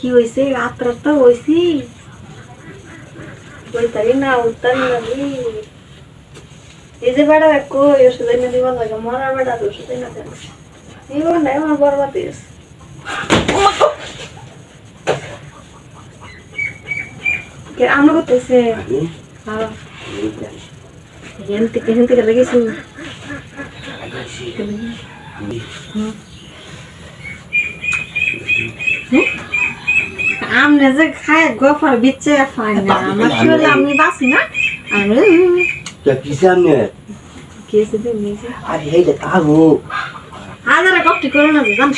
কি হয়েছে রাত রাত হয়েছি বলতারি না, উত্তারি না। এই যে বেড়া কই, ওষুধ এনে দিবার লাগে, মরার বেড়া ওষুধ এনে দেন এই কোনটাই আমার বরবাদ হয়েছে আমরা করতেছে। হ্যাঁ। হেন থেকে হেন থেকে লেগেছে আমনে যে খায় গোফার বিচ্ছে খায় না। আমার শরীরে আমি বাঁচি না। আমি কিসানে কেসে দিয়ে নিয়েছি আর হেইলে কাগো হাজারে কপটি করে না জান।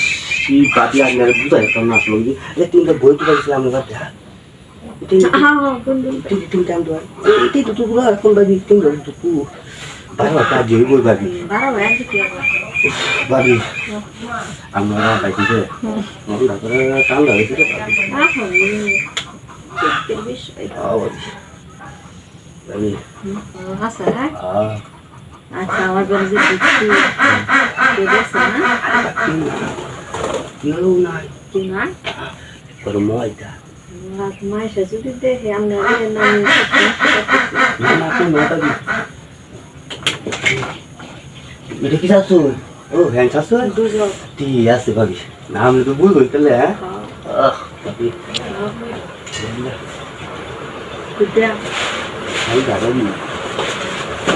কি বাদি আনার বুঝাই তো না আসলো। কি এই তিনটা বই তো পাইছিলাম না বাদ হ্যাঁ? হ্যাঁ কোন দিন টাইম তো এই তো গুলো এখন বাদি তিন তো Taruh eh, hmm. tak jadi gue bagi. Hmm, Taruh eh? lagi ah, dia bagi. Amora kayak gitu. Mau nggak pernah tahu lah itu. Ah, ini. Oh, bagi. Masa? Ah. Acawa berzikir. Beda sana. Ngeluna. Gimana? Kurma itu. Mas, mas, ajude deh. Yang nari nari. Mana tuh mata. 이렇게 샀어. 어, 괜찮았어? 뒤에 왔어, 거기. 나무도 물고 있길래. 어, 거기. 그때야. 잘 다르니.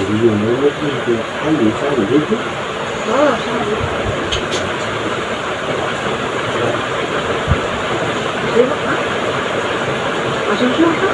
우리 오늘 이렇게 한 일상이 되지? 어, 잘. 아, 잠시만.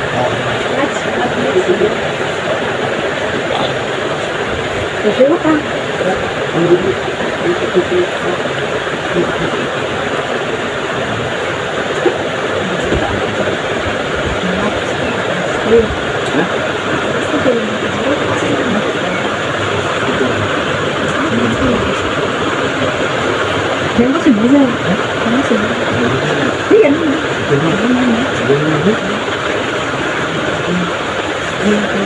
Terus apa? Nếu có chuyện gì rồi, có chuyện gì. Biết anh. Biết anh.